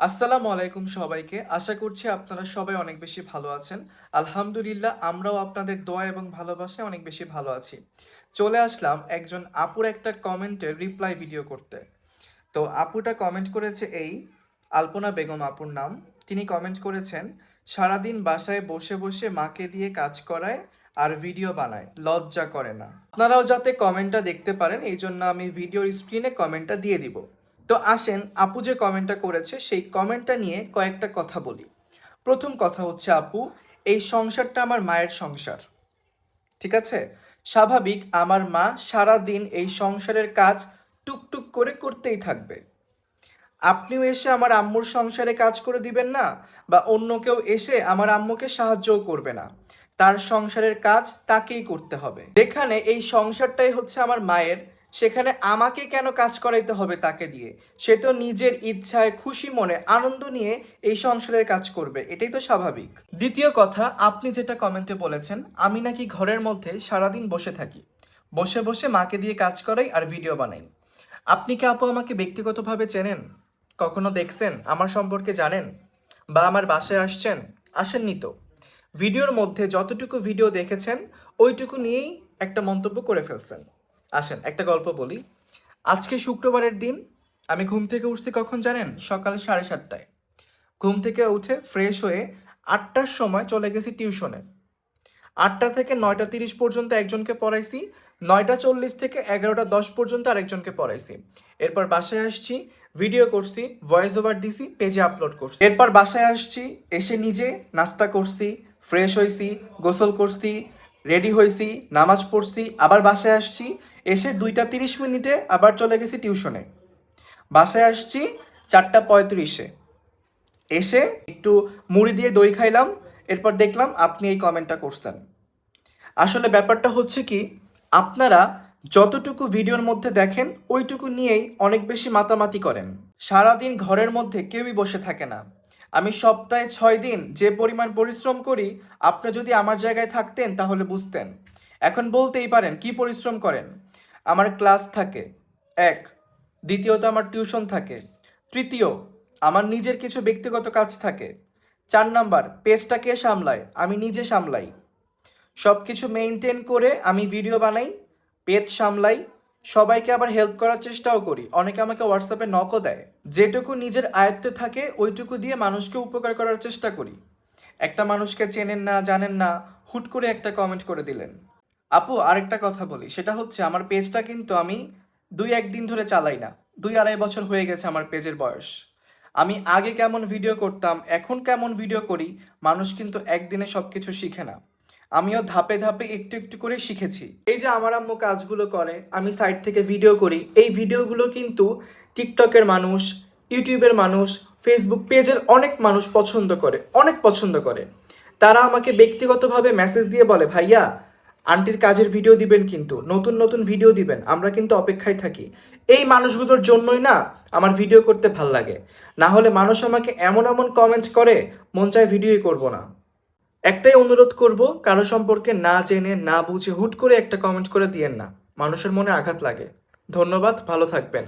আসসালামু আলাইকুম সবাইকে। আশা করছি আপনারা সবাই অনেক বেশি ভালো আছেন। আলহামদুলিল্লাহ, আমরাও আপনাদের দোয়া এবং ভালোবাসায় অনেক বেশি ভালো আছি। চলে আসলাম একজন আপুর একটা কমেন্টের রিপ্লাই ভিডিও করতে। তো আপুটা কমেন্ট করেছে এই, আলপনা বেগম আপুর নাম। তিনি কমেন্ট করেছেন, সারাদিন বাসায় বসে বসে মাকে দিয়ে কাজ করায় আর ভিডিও বানায়, লজ্জা করে না। আপনারাও যাতে কমেন্টটা দেখতে পারেন, এই জন্য আমি ভিডিওর স্ক্রিনে কমেন্টটা দিয়ে দিব। তো আসেন আপু যে কমেন্টটা করেছে, সেই কমেন্টটা নিয়ে কয়েকটা কথা বলি। প্রথম কথা হচ্ছে, আপু, এই সংসারটা আমার মায়ের সংসার। ঠিক আছে? স্বাভাবিক, আমার মা সারা দিন এই সংসারের কাজ টুকটুক করে করতেই থাকবে। আপনিও এসে আমার আম্মুর সংসারে কাজ করে দিবেন না, বা অন্য কেউ এসে আমার আম্মুকে সাহায্যও করবে না। তার সংসারের কাজ তাকেই করতে হবে। যেখানে এই সংসারটাই হচ্ছে আমার মায়ের সেখানে আমাকে কেন কাজ করাইতে হবে তাকে দিয়ে? সে তো নিজের ইচ্ছায় খুশি মনে আনন্দ নিয়ে এই সংসারের কাজ করবে। এটাই তো স্বাভাবিক। দ্বিতীয় কথা, আপনি যেটা কমেন্টে বলেছেন, আমি নাকি ঘরের মধ্যে সারাদিন বসে থাকি। বসে বসে মাকে দিয়ে কাজ করাই আর ভিডিও বানাই। আপনি কি আপু আমাকে ব্যক্তিগতভাবে চেনেন? কখনো দেখছেন? আমার সম্পর্কে জানেন? বা আমার বাসায় আসছেন? আসেননি তো। ভিডিওর মধ্যে যতটুকু ভিডিও দেখেছেন, ওইটুকু নিয়েই একটা মন্তব্য করে ফেলছেন। আসেন, একটা গল্প বলি। আজকে শুক্রবারের দিন, আমি ঘুম থেকে উঠছি কখন জানেন? সকাল সাড়ে সাতটায়। ঘুম থেকে উঠে ফ্রেশ হয়ে আটটার সময় চলে গেছি টিউশনে। আটটা থেকে নয়টা তিরিশ পর্যন্ত একজনকে পড়াইছি, নয়টা চল্লিশ থেকে এগারোটা দশ পর্যন্ত আরেকজনকে পড়াইছি। এরপর বাসায় আসছি ভিডিও করছি ভয়েস ওভার দিছি পেজে আপলোড করছি। এরপর বাসায় আসছি, এসে নিজে নাস্তা করছি ফ্রেশ হয়েছি গোসল করছি রেডি হয়েছি নামাজ পড়ছি, আবার বাসায় আসছি এসে দুইটা তিরিশ মিনিটে আবার চলে গেছি টিউশনে। বাসায় আসছি চারটা পঁয়ত্রিশে। এসে একটু মুড়ি দিয়ে দই খাইলাম, এরপর দেখলাম আপনি এই কমেন্টটা করছেন। আসলে ব্যাপারটা হচ্ছে কি, আপনারা যতটুকু ভিডিওর মধ্যে দেখেন, ওইটুকু নিয়েই অনেক বেশি মাতামাতি করেন। সারাদিন ঘরের মধ্যে কেউই বসে থাকে না। আমি সপ্তাহে ছয় দিন যে পরিমাণ পরিশ্রম করি, আপনি যদি আমার জায়গায় থাকতেন তাহলে বুঝতেন। এখন বলতেই পারেন, কি পরিশ্রম করেন? আমার ক্লাস থাকে। এক, দ্বিতীয়ত আমার টিউশন থাকে। তৃতীয়, আমার নিজের কিছু ব্যক্তিগত কাজ থাকে। চার নাম্বার, পেজটা কে সামলায়? আমি নিজে সামলাই। সব কিছু মেনটেন করে আমি ভিডিও বানাই, পেজ সামলাই, সবাইকে আবার হেল্প করার চেষ্টাও করি। অনেকে আমাকে হোয়াটসঅ্যাপে নকও দেয়। যেটুকু নিজের আয়ত্তে থাকে, ওইটুকু দিয়ে মানুষকে উপকার করার চেষ্টা করি। একটা মানুষকে চেনেন না, জানেন না, হুট করে একটা কমেন্ট করে দিলেন। আপু, আরেকটা কথা বলি। সেটা হচ্ছে, আমার পেজটা কিন্তু আমি দুই একদিন ধরে চালাই না। দুই আড়াই বছর হয়ে গেছে আমার পেজের বয়স। আমি আগে কেমন ভিডিও করতাম, এখন কেমন ভিডিও করি, মানুষ কিন্তু একদিনে সব কিছু শিখে না। আমিও ধাপে ধাপে একটু একটু করে শিখেছি। এই যে আমার আম্মু কাজগুলো করে, আমি সাইড থেকে ভিডিও করি। এই ভিডিওগুলো কিন্তু টিকটকের মানুষ ইউটিউবের মানুষ ফেসবুক পেজের অনেক মানুষ পছন্দ করে, অনেক পছন্দ করে। তারা আমাকে ব্যক্তিগতভাবে মেসেজ দিয়ে বলে, ভাইয়া আন্টির কাজের ভিডিও দিবেন কিন্তু, নতুন নতুন ভিডিও দিবেন, আমরা কিন্তু অপেক্ষায় থাকি। এই মানুষগুলোর জন্যই না আমার ভিডিও করতে ভালো লাগে। না হলে মানুষ আমাকে এমন এমন কমেন্ট করে, মন চায় ভিডিওই করব না। একটাই অনুরোধ করব, কারও সম্পর্কে না জেনে, না বুঝে হুট করে একটা কমেন্ট করে দিয়েন না। মানুষের মনে আঘাত লাগে। ধন্যবাদ, ভালো থাকবেন।